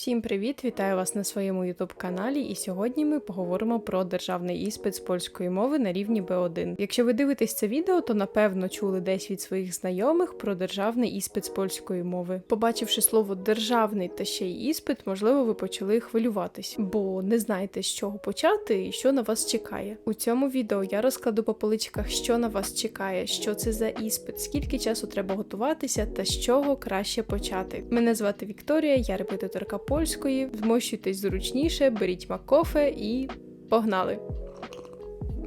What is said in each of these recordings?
Всім привіт! Вітаю вас на своєму youtube каналі. І сьогодні ми поговоримо про державний іспит з польської мови на рівні B1. Якщо ви дивитесь це відео, то напевно чули десь від своїх знайомих про державний іспит з польської мови. Побачивши слово державний та ще й іспит, можливо, ви почали хвилюватись, бо не знаєте, з чого почати і що на вас чекає. У цьому відео я розкладу по поличках, що на вас чекає, що це за іспит, скільки часу треба готуватися та з чого краще почати. Мене звати Вікторія, я репетиторка польської. Вмощуйтесь зручніше, беріть макофе і погнали!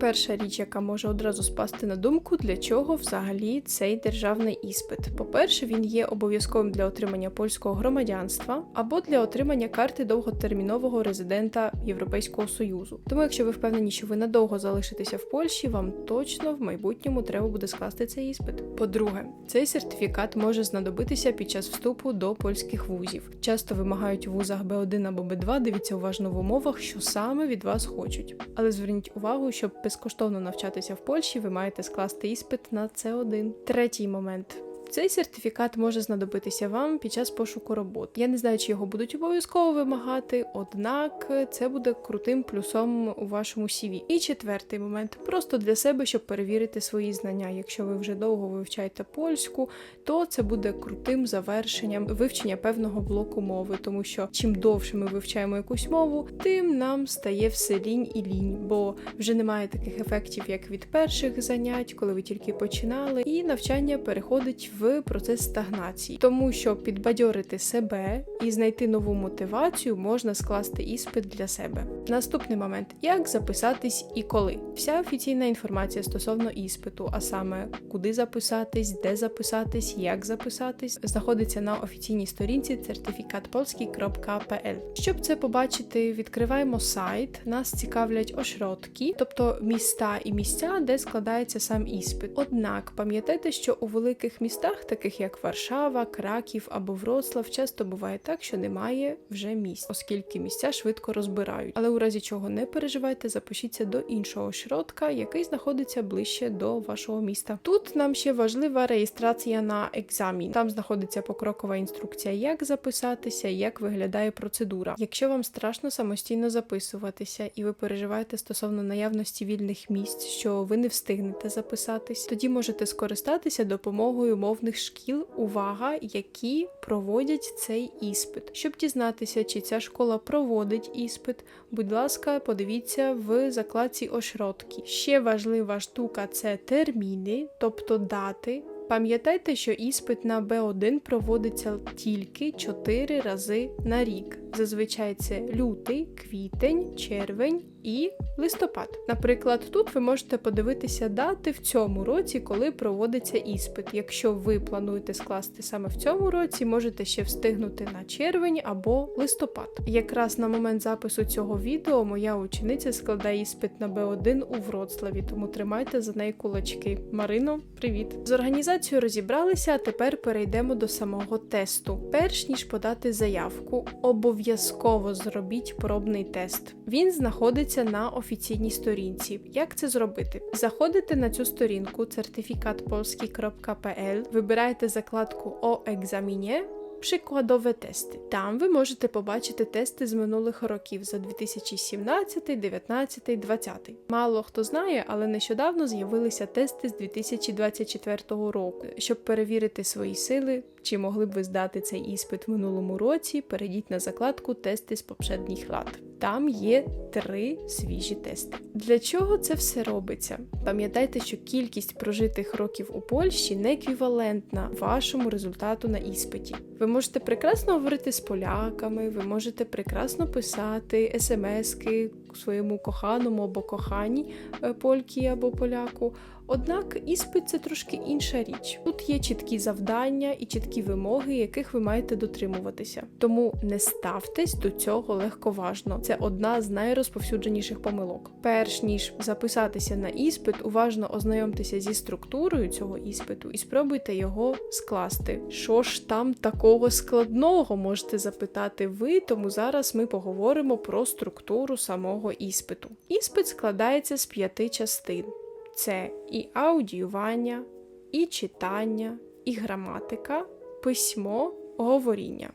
Перша річ, яка може одразу спасти на думку, для чого взагалі цей державний іспит. По-перше, він є обов'язковим для отримання польського громадянства або для отримання карти довготермінового резидента Європейського Союзу. Тому, якщо ви впевнені, що ви надовго залишитеся в Польщі, вам точно в майбутньому треба буде скласти цей іспит. По-друге, цей сертифікат може знадобитися під час вступу до польських вузів. Часто вимагають у вузах B1 або B2, дивіться уважно в умовах, що саме від вас хочуть. Але зверніть увагу, щоб безкоштовно навчатися в Польщі, ви маєте скласти іспит на С1. Третій момент. Цей сертифікат може знадобитися вам під час пошуку роботи. Я не знаю, чи його будуть обов'язково вимагати, однак це буде крутим плюсом у вашому CV. І четвертий момент просто для себе, щоб перевірити свої знання. Якщо ви вже довго вивчаєте польську, то це буде крутим завершенням вивчення певного блоку мови, тому що чим довше ми вивчаємо якусь мову, тим нам стає все лінь і лінь, бо вже немає таких ефектів, як від перших занять, коли ви тільки починали, і навчання переходить в процес стагнації, тому що підбадьорити себе і знайти нову мотивацію можна скласти іспит для себе. Наступний момент: як записатись і коли. Вся офіційна інформація стосовно іспиту, а саме куди записатись, де записатись, як записатись, знаходиться на офіційній сторінці certifikatpolski.pl. Щоб це побачити, відкриваємо сайт. Нас цікавлять ошротки, тобто міста і місця, де складається сам іспит. Однак пам'ятайте, що у великих містах, таких як Варшава, Краків або Вроцлав, часто буває так, що немає вже місць, оскільки місця швидко розбирають. Але у разі чого не переживайте, запишіться до іншого шротка, який знаходиться ближче до вашого міста. Тут нам ще важлива реєстрація на екзамін. Там знаходиться покрокова інструкція, як записатися, як виглядає процедура. Якщо вам страшно самостійно записуватися і ви переживаєте стосовно наявності вільних місць, що ви не встигнете записатись, тоді можете скористатися допомогою мовних шкіл, увага, які проводять цей іспит. Щоб дізнатися, чи ця школа проводить іспит, будь ласка, подивіться в закладці ошротки. Ще важлива штука це терміни, тобто дати. Пам'ятайте, що іспит на Б1 проводиться тільки 4 рази на рік. Зазвичай це лютий, квітень, червень і листопад. Наприклад, тут ви можете подивитися дати в цьому році, коли проводиться іспит. Якщо ви плануєте скласти саме в цьому році, можете ще встигнути на червень або листопад. Якраз на момент запису цього відео моя учениця складає іспит на Б1 у Вроцлаві, тому тримайте за неї кулачки. Марино, привіт! З організацією розібралися, а тепер перейдемо до самого тесту. Перш ніж подати заявку, обов'язково зробіть пробний тест. Він знаходиться на офіційній сторінці. Як це зробити? Заходите на цю сторінку certifikatpolski.pl, вибираєте закладку о екзаміні. Przykładowe тести. Там ви можете побачити тести з минулих років за 2017, 19, 20. Мало хто знає, але нещодавно з'явилися тести з 2024 року. Щоб перевірити свої сили, чи могли б ви здати цей іспит в минулому році, перейдіть на закладку Тести з попшедніх лат. Там є три свіжі тести. Для чого це все робиться? Пам'ятайте, що кількість прожитих років у Польщі не еквівалентна вашому результату на іспиті. Ви можете прекрасно говорити з поляками, ви можете прекрасно писати смски своєму коханому або коханій польки або поляку. Однак іспит це трошки інша річ. Тут є чіткі завдання і чіткі вимоги, яких ви маєте дотримуватися. Тому не ставтесь до цього легковажно. Це одна з найрозповсюдженіших помилок. Перш ніж записатися на іспит, уважно ознайомтеся зі структурою цього іспиту і спробуйте його скласти. Що ж там такого складного можете запитати ви, тому зараз ми поговоримо про структуру самого іспиту. Іспит складається з п'яти частин це і аудіювання, і читання, і граматика, письмо, говоріння.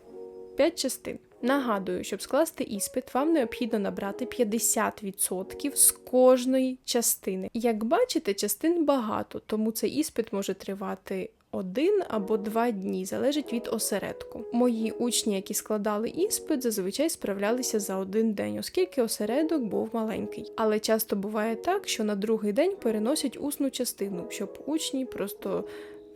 П'ять частин. Нагадую, щоб скласти іспит, вам необхідно набрати 50% з кожної частини. Як бачите, частин багато, тому цей іспит може тривати один або два дні, залежить від осередку. Мої учні, які складали іспит, зазвичай справлялися за один день, оскільки осередок був маленький. Але часто буває так, що на другий день переносять усну частину, щоб учні просто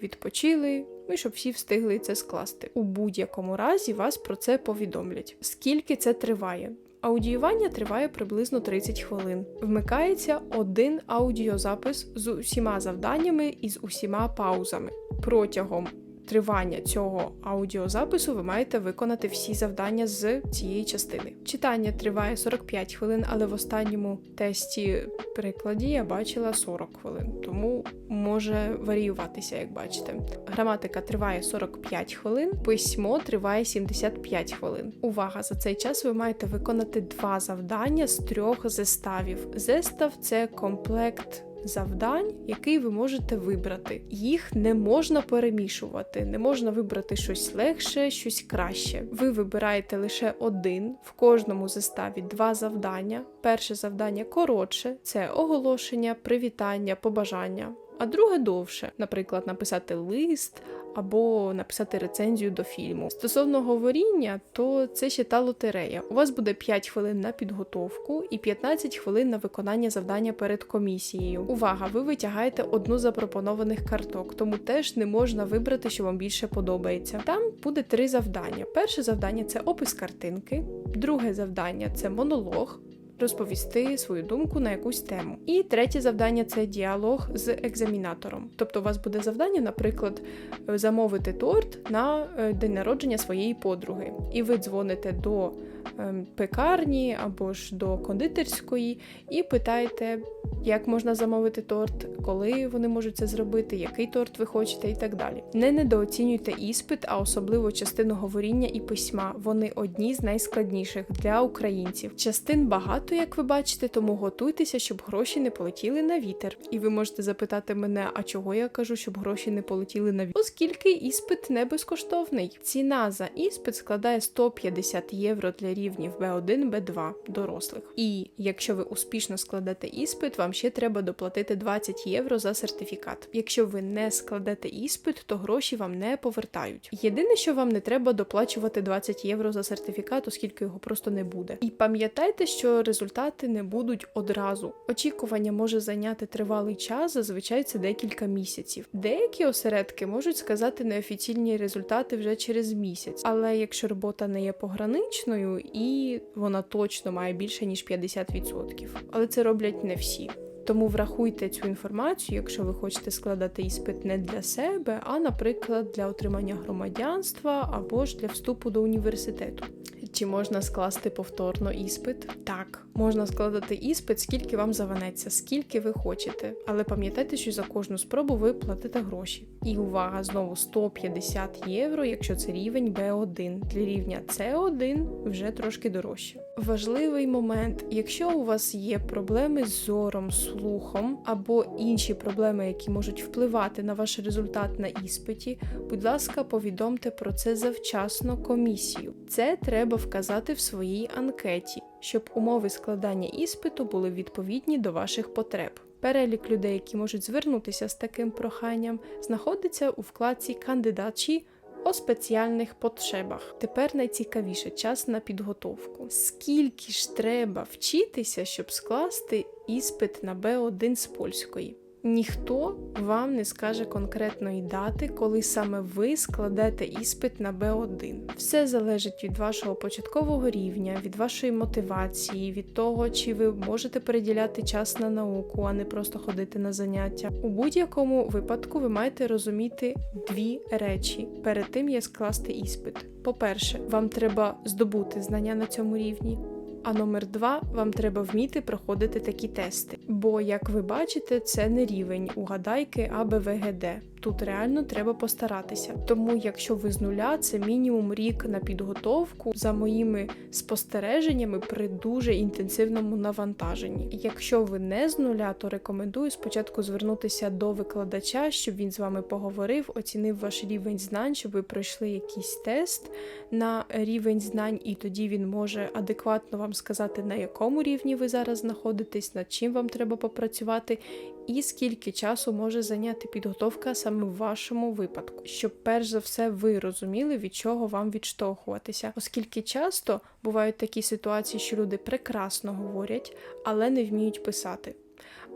відпочили. Ну і щоб всі встигли це скласти. У будь-якому разі вас про це повідомлять. Скільки це триває? Аудіювання триває приблизно 30 хвилин. Вмикається один аудіозапис з усіма завданнями і з усіма паузами. Протягом тривання цього аудіозапису ви маєте виконати всі завдання з цієї частини. Читання триває 45 хвилин, але в останньому тесті прикладі я бачила 40 хвилин, тому може варіюватися, як бачите. Граматика триває 45 хвилин, письмо триває 75 хвилин. Увага! За цей час ви маєте виконати два завдання з трьох зеставів. Зестав це комплект завдань, який ви можете вибрати. Їх не можна перемішувати, не можна вибрати щось легше, щось краще. Ви вибираєте лише один в кожному заставі два завдання. Перше завдання коротше це оголошення, привітання, побажання. А друге довше, наприклад, написати лист або написати рецензію до фільму. Стосовно говоріння, то це ще та лотерея. У вас буде 5 хвилин на підготовку і 15 хвилин на виконання завдання перед комісією. Увага! Ви витягаєте одну з запропонованих карток, тому теж не можна вибрати, що вам більше подобається. Там буде три завдання. Перше завдання це опис картинки, друге завдання це монолог розповісти свою думку на якусь тему. І третє завдання це діалог з екзамінатором. Тобто, у вас буде завдання, наприклад, замовити торт на е, день народження своєї подруги, і ви дзвоните до ем, пекарні або ж до кондитерської і питаєте, як можна замовити торт, коли вони можуть це зробити, який торт ви хочете, і так далі. Не недооцінюйте іспит, а особливо частину говоріння і письма. Вони одні з найскладніших для українців. Частин багато, як ви бачите, тому готуйтеся, щоб гроші не полетіли на вітер. І ви можете запитати мене, а чого я кажу, щоб гроші не полетіли на вітер? Оскільки іспит не безкоштовний. Ціна за іспит складає 150 євро для рівнів B1, B2 дорослих. І якщо ви успішно складете іспит, вам ще треба доплатити 20 євро за сертифікат. Якщо ви не складете іспит, то гроші вам не повертають. Єдине, що вам не треба доплачувати 20 євро за сертифікат, оскільки його просто не буде. І пам'ятайте, що результати не будуть одразу. Очікування може зайняти тривалий час, зазвичай це декілька місяців. Деякі осередки можуть сказати неофіційні результати вже через місяць, але якщо робота не є пограничною і вона точно має більше ніж 50%. Але це роблять не всі. Тому врахуйте цю інформацію, якщо ви хочете складати іспит не для себе, а, наприклад, для отримання громадянства або ж для вступу до університету. Чи можна скласти повторно іспит? Так, можна складати іспит, скільки вам заванеться, скільки ви хочете. Але пам'ятайте, що за кожну спробу ви платите гроші. І увага, знову 150 євро, якщо це рівень B1. Для рівня C1 вже трошки дорожче. Важливий момент, якщо у вас є проблеми з зором, слухом або інші проблеми, які можуть впливати на ваш результат на іспиті, будь ласка, повідомте про це завчасно комісію. Це треба вказати в своїй анкеті, щоб умови складання іспиту були відповідні до ваших потреб. Перелік людей, які можуть звернутися з таким проханням, знаходиться у вкладці кандидачі. о спеціальних потребах. Тепер найцікавіше час на підготовку. Скільки ж треба вчитися, щоб скласти іспит на Б1 з польської? Ніхто вам не скаже конкретної дати, коли саме ви складете іспит на Б1. Все залежить від вашого початкового рівня, від вашої мотивації, від того, чи ви можете переділяти час на науку, а не просто ходити на заняття. У будь-якому випадку ви маєте розуміти дві речі перед тим, як скласти іспит. По-перше, вам треба здобути знання на цьому рівні. А номер два вам треба вміти проходити такі тести. Бо, як ви бачите, це не рівень угадайки АБВГД. Тут реально треба постаратися. Тому, якщо ви з нуля, це мінімум рік на підготовку за моїми спостереженнями при дуже інтенсивному навантаженні. Якщо ви не з нуля, то рекомендую спочатку звернутися до викладача, щоб він з вами поговорив, оцінив ваш рівень знань, щоб ви пройшли якийсь тест на рівень знань, і тоді він може адекватно вам сказати, на якому рівні ви зараз знаходитесь, над чим вам треба попрацювати, і скільки часу може зайняти підготовка саме в вашому випадку, щоб перш за все ви розуміли, від чого вам відштовхуватися, оскільки часто бувають такі ситуації, що люди прекрасно говорять, але не вміють писати,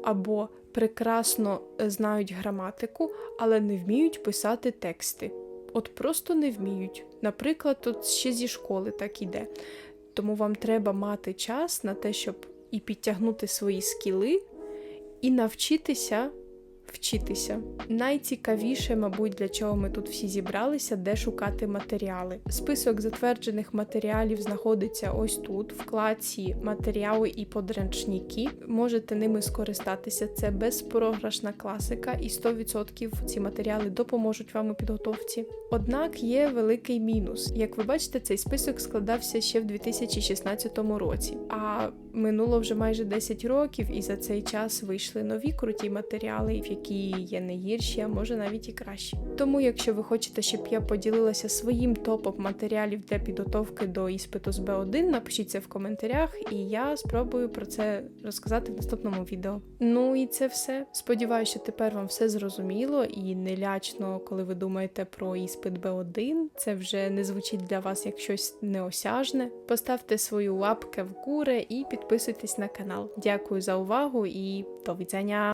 або прекрасно е, знають граматику, але не вміють писати тексти. От просто не вміють. Наприклад, тут ще зі школи так іде. Тому вам треба мати час на те, щоб і підтягнути свої скіли, і навчитися вчитися. Найцікавіше, мабуть, для чого ми тут всі зібралися, де шукати матеріали. Список затверджених матеріалів знаходиться ось тут, в вкладці матеріали і подручники. Можете ними скористатися. Це безпрограшна класика, і 100% ці матеріали допоможуть вам у підготовці. Однак є великий мінус. Як ви бачите, цей список складався ще в 2016 році, а минуло вже майже 10 років, і за цей час вийшли нові круті матеріали, в які є не гірші, а може навіть і кращі. Тому, якщо ви хочете, щоб я поділилася своїм топом матеріалів для підготовки до іспиту з Б1, напишіть це в коментарях, і я спробую про це розказати в наступному відео. Ну і це все. Сподіваюся, що тепер вам все зрозуміло і не лячно, коли ви думаєте про іспит Б1. Це вже не звучить для вас як щось неосяжне. Поставте свою лапки в гури і підписуйтесь на канал. Дякую за увагу і до widzenia!